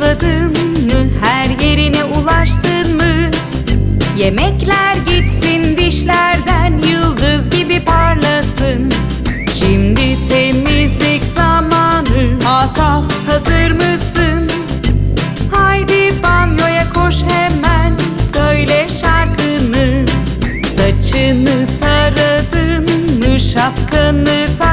Fırçaladın mı? Her yerine ulaştın mı? Yemekler gitsin dişlerden Yıldız gibi parlasın Şimdi temizlik zamanı Asaf hazır mısın? Haydi banyoya koş hemen Söyle şarkını Saçını taradın mı? Şapkanı taktın